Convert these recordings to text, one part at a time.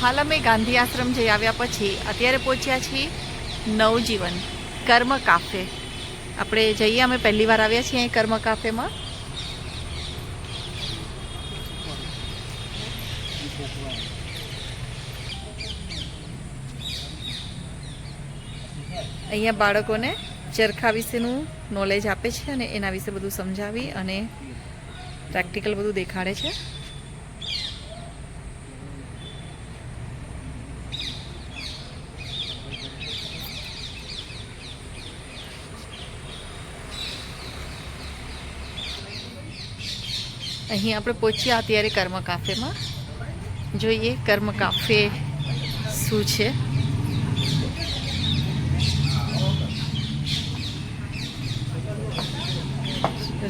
હાલ અમે ગાંધી આશ્રમ જઈ આવ્યા પછી અત્યારે પહોંચ્યા છીએ નવજીવન કર્મ કાફે. આપણે જઈએ, અમે પહેલી વાર આવ્યા છીએ અહીં કર્મ કાફેમાં. અહીંયા બાળકોને ચરખા વિશેનું નોલેજ આપે છે અને એના વિશે બધું સમજાવી અને પ્રેક્ટિકલ બધું દેખાડે છે. અહીં આપણે પહોંચ્યા અત્યારે કર્મ કાફેમાં. જોઈએ કર્મ કાફે શું છે.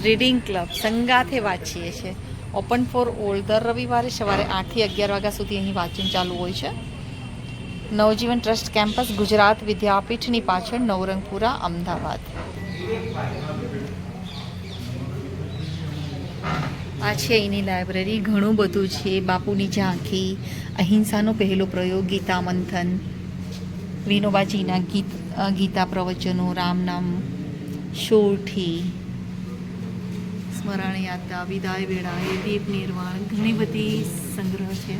રીડિંગ ક્લબ સંગાથે વાંચીએ છીએ. ઓપન ફોર ઓલ દર રવિવારે સવારે આઠથી અગિયાર વાગ્યા સુધી અહીં વાંચન ચાલુ હોય છે. નવજીવન ટ્રસ્ટ કેમ્પસ, ગુજરાત વિદ્યાપીઠની પાછળ, નવરંગપુરા, અમદાવાદ. આ છે અહીંની લાઇબ્રેરી. ઘણું બધું છે. બાપુની ઝાંખી, અહિંસાનો પહેલો પ્રયોગ ગીતા મંથન વિનોબાજીના ગીત ગીતા પ્રવચનો, રામ નામ શોઠી સ્મરણ યાત્રા, વિદાય વેળાએ, દીપ નિર્વાણ, ઘણી બધી સંગ્રહ છે.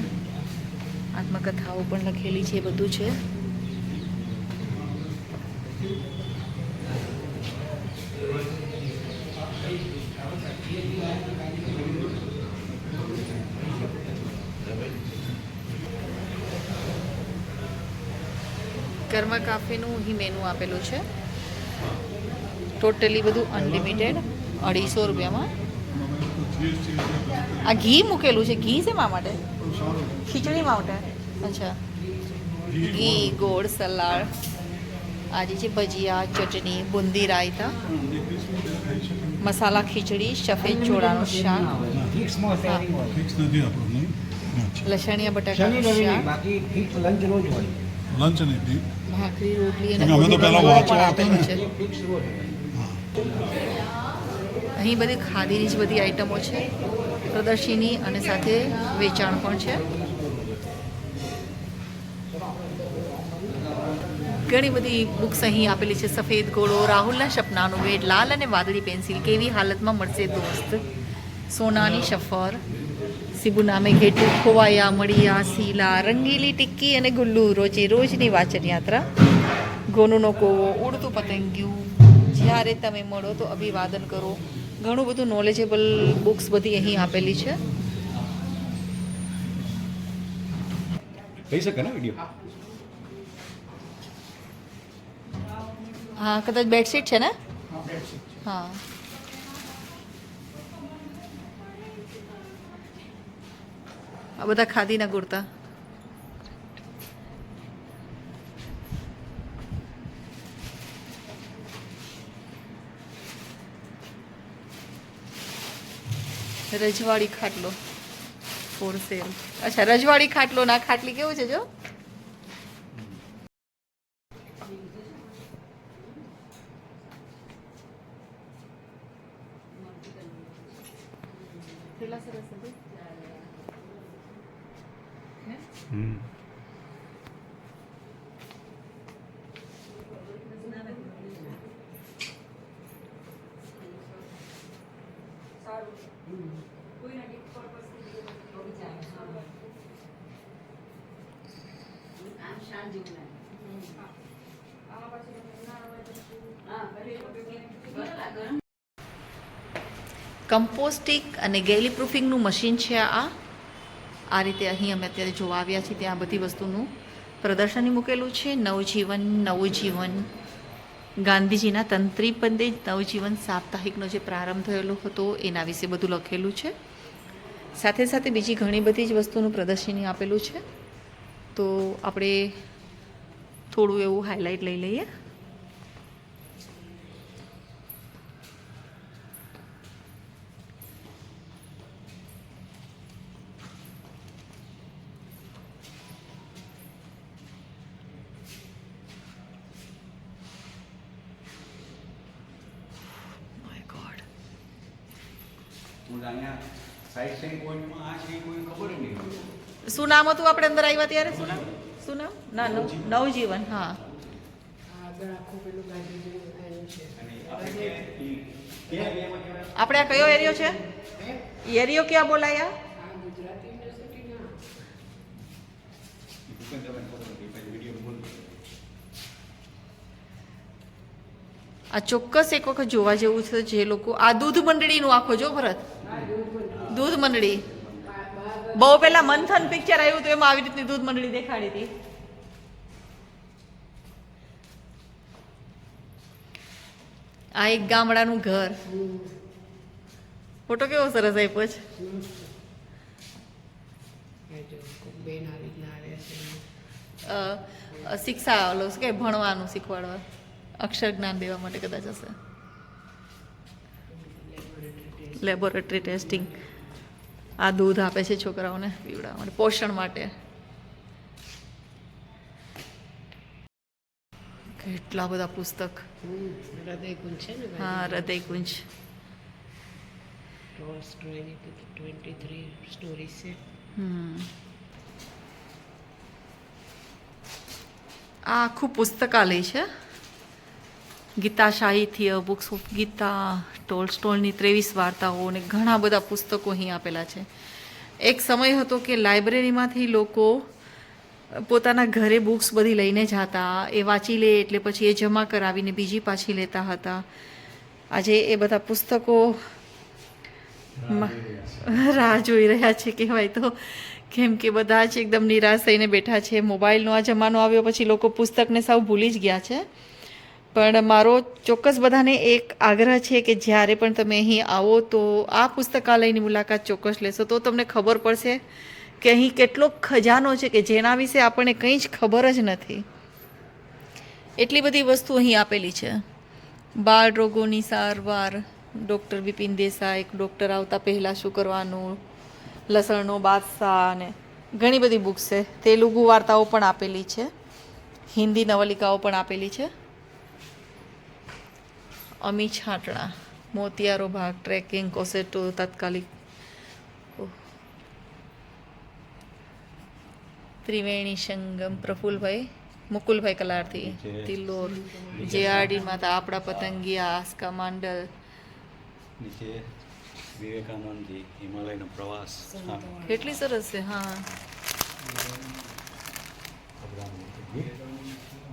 આત્મકથાઓ પણ લખેલી છે, બધું છે. કર્મ કાફેનું અહીં મેનુ આપેલું છે. ટોટલી બધું અનલિમિટેડ અઢીસો રૂપિયામાં. આ ઘી મૂકેલું છે. ઘી છે મા માટે? ખીચડી માટે? અચ્છા. ઘી ગોળ સલાડ. આજે છે ભજીયા ચટણી બુંદી રાયતા. મસાલા ખીચડી સફેદ ચોળાનું શાક. નહીં લસણિયા બટાકા લંચ રોજ હોય. લંચ નથી ભાખરી રોટલી અને અમે તો પહેલા વાંચવા હતા ને. અહીં બધી ખાદીની જ બધી આઈટમો છે. પ્રદર્શિની અને સાથે વેચાણ પણ છે. ઘણી બધી બુક્સ અહીં આપેલી છે. સફેદ ઘોડો રાહુલના સપનાનું વેડ લાલ અને વાદળી પેન્સિલ. કેવી હાલતમાં મળશે દોસ્ત? સોનાની સફર. સીબુ નામે ઘેટું ખોવાયા મળિયા સીલા રંગીલી ટિક્કી અને ગુલ્લુ. રોજે રોજની વાચન યાત્રા. ગોનુનો કોવો ઉડતું પતંગિયું. જ્યારે તમે મળો તો અભિવાદન કરો. ઘણું બધું નોલેજેબલ બુક્સ બધી અહીં આપેલી છે. થઈ શકે ને વીડિયો હા કદાચ બેડશીટ છે ને? હા. આ બધા ખાદીના કુર્તા. રજવાડી ખાટલો. ફોર સેલ અચ્છા, રજવાડી ખાટલો ના ખાટલી કેવું છે જો? કેટલા સરસ હતું કમ્પોસ્ટિક અને ગેલી પ્રૂફિંગનું મશીન છે આ. આ રીતે અહીં અમે અત્યારે જોવા આવ્યા છીએ, ત્યાં બધી વસ્તુનું પ્રદર્શની મૂકેલું છે. નવજીવન નવજીવન ગાંધીજીના તંત્રી પંદે નવજીવન સાપ્તાહિકનો જે પ્રારંભ થયેલો હતો, એના વિશે બધું લખેલું છે. સાથે સાથે બીજી ઘણી બધી જ વસ્તુનું પ્રદર્શની આપેલું છે. તો આપણે થોડું એવું હાઇલાઇટ લઈ લઈએ My God. હું અહીંયા સાઈડ સાઈડ પોઈન્ટમાં આ છે એ કોઈ ખબર જ નહીં હોય. શું નામ હતું આપણે અંદર આવ્યા ત્યારે? શું નામ? શું નામ? ના નવ- નવજીવન. હા. આપણે આ કયો એરિયો છે? એરિયો ક્યાં બોલાયા? આ ચોક્કસ એક વખત જોવા જેવું છે જે લોકો આ દૂધ મંડળીનું આખો જો ભરત. દૂધ મંડળી. બહુ પહેલા મંથન પિક્ચર આવ્યું હતું, એમાં આવી રીતની દૂધ મંડળી દેખાડી હતી. આ એક ગામડાનું ઘર. ફોટો કેવો સરસ આપ્યો છે? શિક્ષા ઓલો શું કે ભણવાનું શીખવાડવા. અક્ષર જ્ઞાન દેવા માટે કદાચ હશે. લેબોરેટરી ટેસ્ટિંગ આ દૂધ આપે છે છોકરાઓને પીવડાવવા માટે પોષણ માટે. કેટલા બધા પુસ્તક. હમ, છે ને હા હૃદય કુંજ ટ્વેન્ટી થ્રી સ્ટોરી છે. આ આખું પુસ્તકાલય છે. ગીતા સાહિત્ય બુક્સ ઓફ ગીતા ટોલ સ્ટોલની ત્રેવીસ વાર્તાઓ અને ઘણા બધા પુસ્તકો અહીં આપેલા છે. એક સમય હતો કે લાઇબ્રેરીમાંથી લોકો પોતાના ઘરે બુક્સ બધી લઈને જતા એ વાંચી લે એટલે પછી એ જમા કરાવીને બીજી પાછી લેતા હતા. આજે એ બધા પુસ્તકો રાહ જોઈ રહ્યા છે. કહેવાય તો. કેમ કે બધા જ એકદમ નિરાશ થઈને બેઠા છે. મોબાઈલનો આ જમાનો આવ્યો પછી લોકો પુસ્તકને સાવ ભૂલી જ ગયા છે. પણ મારો ચોક્કસ બધાને એક આગ્રહ છે કે જ્યારે પણ તમે અહીં આવો તો આ પુસ્તકાલયની મુલાકાત ચોક્કસ લેશો. તો તમને ખબર પડશે કે અહીં કેટલો ખજાનો છે કે જેના વિશે આપણને કંઈ જ ખબર જ નથી. એટલી બધી વસ્તુ અહીં આપેલી છે. બાળ રોગોની સારવાર, ડૉક્ટર બિપિન દેસાઈ એક ડૉક્ટર આવતા પહેલાં શું કરવાનું, લસણનો બાદશાહ અને ઘણી બધી બુક્સ છે. તેલુગુ વાર્તાઓ પણ આપેલી છે. હિન્દી નવલિકાઓ પણ આપેલી છે. અમી છાંટણા મોતિયારો ભાગ ટ્રેકિંગ કોસેટો તાત્કાલિક. ત્રિવેણી સંગમ પ્રફુલભાઈ મુકુલભાઈ કલારથી. તિલોર જેઆરડી માતા આપણા પતંગિયા આસ્કા માંડલ. નીચે વિવેકાનંદજી હિમાલયનો પ્રવાસ કેટલી સરસ છે હા.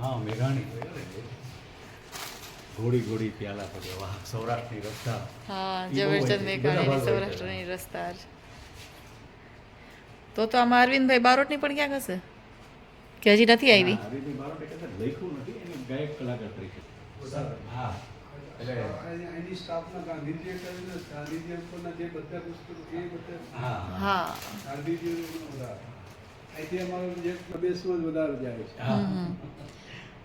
હા મેઘાણી. ઘોડી ઘોડી પ્યાલા પગે વાહ સૌરાષ્ટ્રની રસ્તા હા ઝવેરચંદ મેઘાણીની. સૌરાષ્ટ્રની રસ્તા તો તો આમાં અરવિંદભાઈ બારોટની પણ ક્યાંક હશે? કે હજી નથી આવી? હા, હરીભાઈ બારોટે લખ્યું નથી. એને ગાયક કલાકાર તરીકે. હા. એટલે એની સ્થાપના ગાંધીજીએ કરી ગાંધીજી ઉપરના જે બધા પુસ્તકો એ બધા હા. હા. ગાંધીજી બધા અહીંથી અમારો જે પ્રદેશમાં જ વધારે જાય છે.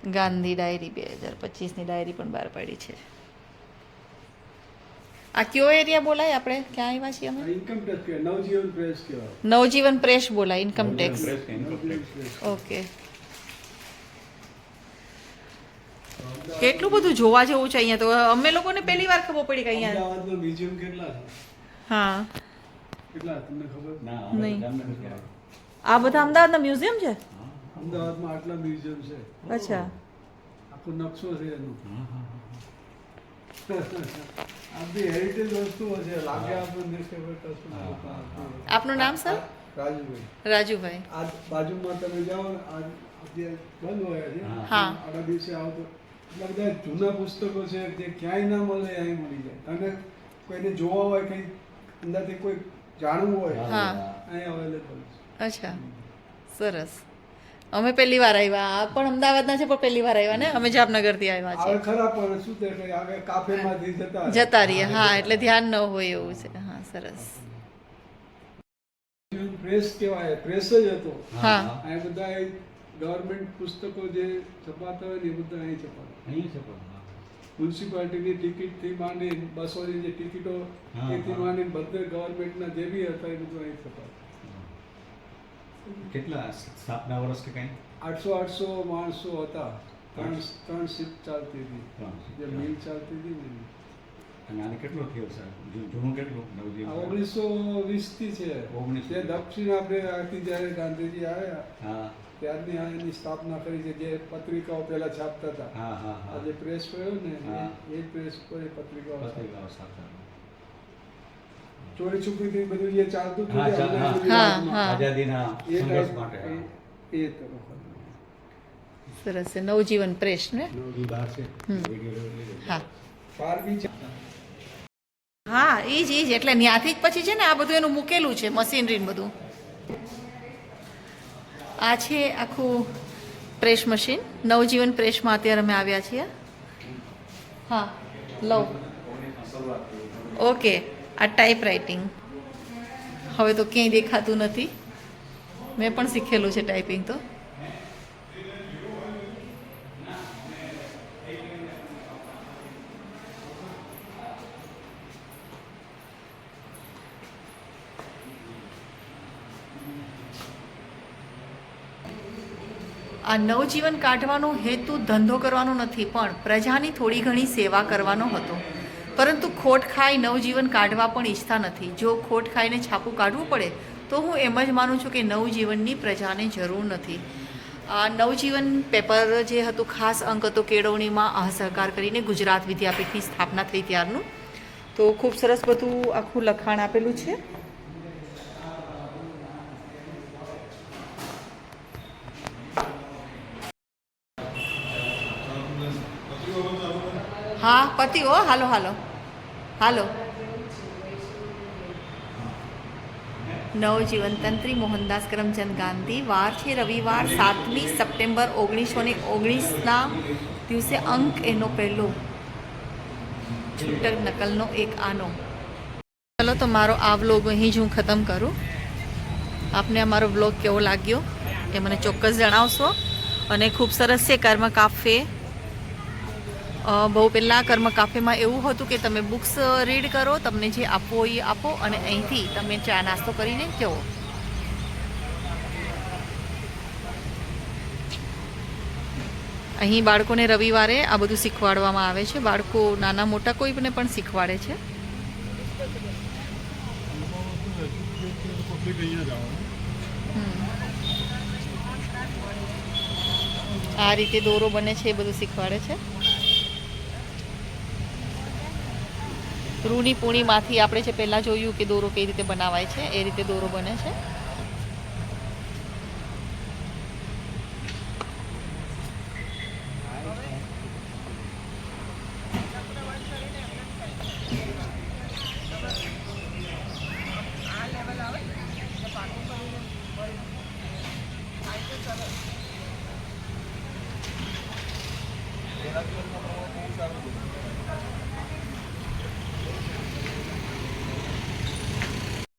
ગાંધી ડાયરી બે હજાર પચીસની ડાયરી પણ બહાર પાડી છે. આ કયો એરિયા બોલાય આપણે? ક્યાં આવ્યા છીએ અમે? ઇન્કમ ટેક્સ નવજીવન પ્રેસ કહેવાય. નવજીવન પ્રેસ બોલાય ઇન્કમ ટેક્સ ઓકે. કેટલું બધું જોવા જેવું છે અહીંયા તો? અમે લોકોને પહેલી વાર ખબર પડી કે અહીંયા મ્યુઝિયમ કેટલા હા. કેટલા તમને ખબર? ના નહીં. આ બધા અમદાવાદના મ્યુઝિયમ છે? અમદાવાદમાં આટલા મ્યુઝિયમ છે. અચ્છા. આખો નકશો છે એનો. હા, હા, હા. આ બધી હેરિટેજ વસ્તુઓ છે. લાગે આપણને. આપનું નામ સર? રાજુભાઈ. રાજુભાઈ. આ બાજુમાં તમે જાઓ ને આ જે બંધ હોય છે. આડા દિવસે આવો તો. એટલા બધા જૂના પુસ્તકો છે જે ક્યાંય ના મળે અહીં મળી જાય. અને કોઈને જોવા હોય કંઈ અંદરથી કોઈ જાણવું હોય હા. અહીં અવેલેબલ છે. અચ્છા. સરસ. અમે પહેલી વાર આવ્યા. આ પણ અમદાવાદના છે પણ પહેલી વાર આવ્યા ને? અમે જામનગરથી આવ્યા છે ખરા પણ શું તે કંઈ આગળ કાફેમાંથી જતા જતા રહીએ. હા એટલે ધ્યાન ન હોય એવું છે. હા સરસ. પ્રેસ કહેવાય. પ્રેસ જ હતો. હા. આ બધા ગવર્મેન્ટ પુસ્તકો જે છપાતા હોય ને એ બધા અહીં છપાતા અહીં છપાતા. મ્યુનિસિપાલિટીની ટિકિટથી માંડી બસોની જે ટિકિટો એથી. માંડીને બધે ગવર્મેન્ટના જે બી હતા એ બધું અહીં છપાતું કેટલા સ્થાપના વર્ષ કે કઈ? આઠસો આઠસો માણસો હતા. ત્રણ ત્રણ શિફ્ટ ચાલતી હતી. જે મિલ ચાલતી હતી ને. અને આને કેટલો થયો સાહેબ જૂનું કેટલું? નવજીવન? ઓગણીસો વીસથી છે. 1920. જે દક્ષિણ આપણે આથી જ્યારે ગાંધીજી આવ્યા હા. ત્યારની એની સ્થાપના કરી છે જે પત્રિકાઓ પહેલા છાપતા હતા. હા હા હા. જે પ્રેસ પડ્યો ને એ- પ્રેસ પર એ પત્રિકાઓ છાપતા. પત્રિકાઓ સાથે ચોરી છુપીથી બધું જે ચાલતું હતું હા, ચાલ- હા. હા, હા. આઝાદીના એ સંઘર્ષ માટે. એ- એ તરફ સરસ છે નવજીવન પ્રેસ ને? છે. હા. છે. હા એ જ એ જ. એટલે ત્યાંથી જ પછી છે ને આ બધું એનું મૂકેલું છે મશીનરી ને બધું. આ છે આખું પ્રેસ મશીન. નવજીવન પ્રેસમાં અત્યારે અમે આવ્યા છીએ. હા લવ ઓકે. આ ટાઈપ રાઇટિંગ હવે તો ક્યાંય દેખાતું નથી. મેં પણ શીખેલું છે ટાઈપિંગ તો. આ નવજીવન કાઢવાનો હેતુ ધંધો કરવાનો નથી, પણ પ્રજાની થોડી ઘણી સેવા કરવાનો હતો. પરંતુ ખોટ ખાઈ નવજીવન કાઢવા પણ ઈચ્છતા નથી. જો ખોટ ખાઈને છાપું કાઢવું પડે, તો હું એમ જ માનું છું કે નવજીવનની પ્રજાને જરૂર નથી. આ નવજીવન પેપર જે હતું, ખાસ અંક હતો કેળવણીમાં, આ સહકાર કરીને ગુજરાત વિદ્યાપીઠની સ્થાપના થઈ ત્યારનું. તો ખૂબ સરસ બધું આખું લખાણ આપેલું છે. હા, પતિ હો, હાલો હાલો. હાલો. નવજીવન તંત્રી મોહનદાસ કરમચંદ ગાંધી વાર છે રવિવાર સાતમી સપ્ટેમ્બર ઓગણીસો ને ઓગણીસના દિવસે અંક એનો પહેલો. છૂટક નકલનો એક આનો. ચલો તો મારો આ વ્લોગ અહીં જ હું ખતમ કરું. આપને અમારો વ્લોગ કેવો લાગ્યો એ મને ચોક્કસ જણાવશો. અને ખૂબ સરસ છે કર્મ કાફે બહુ પહેલાં કર્મ કાફેમાં એવું હતું કે તમે બુક્સ રીડ કરો, તમને જે આપવો એ આપો અને અહીંથી તમે ચા નાસ્તો કરીને જવો. અહીં બાળકોને રવિવારે આ બધું શીખવાડવામાં આવે છે. બાળકો નાના મોટા કોઈને પણ શીખવાડે છે. આ રીતે દોરો બને છે, એ બધું શીખવાડે છે. રૂની પૂણીમાંથી આપણે જે પહેલાં જોયું કે દોરો કઈ રીતે બનાવાય છે, એ રીતે દોરો બને છે.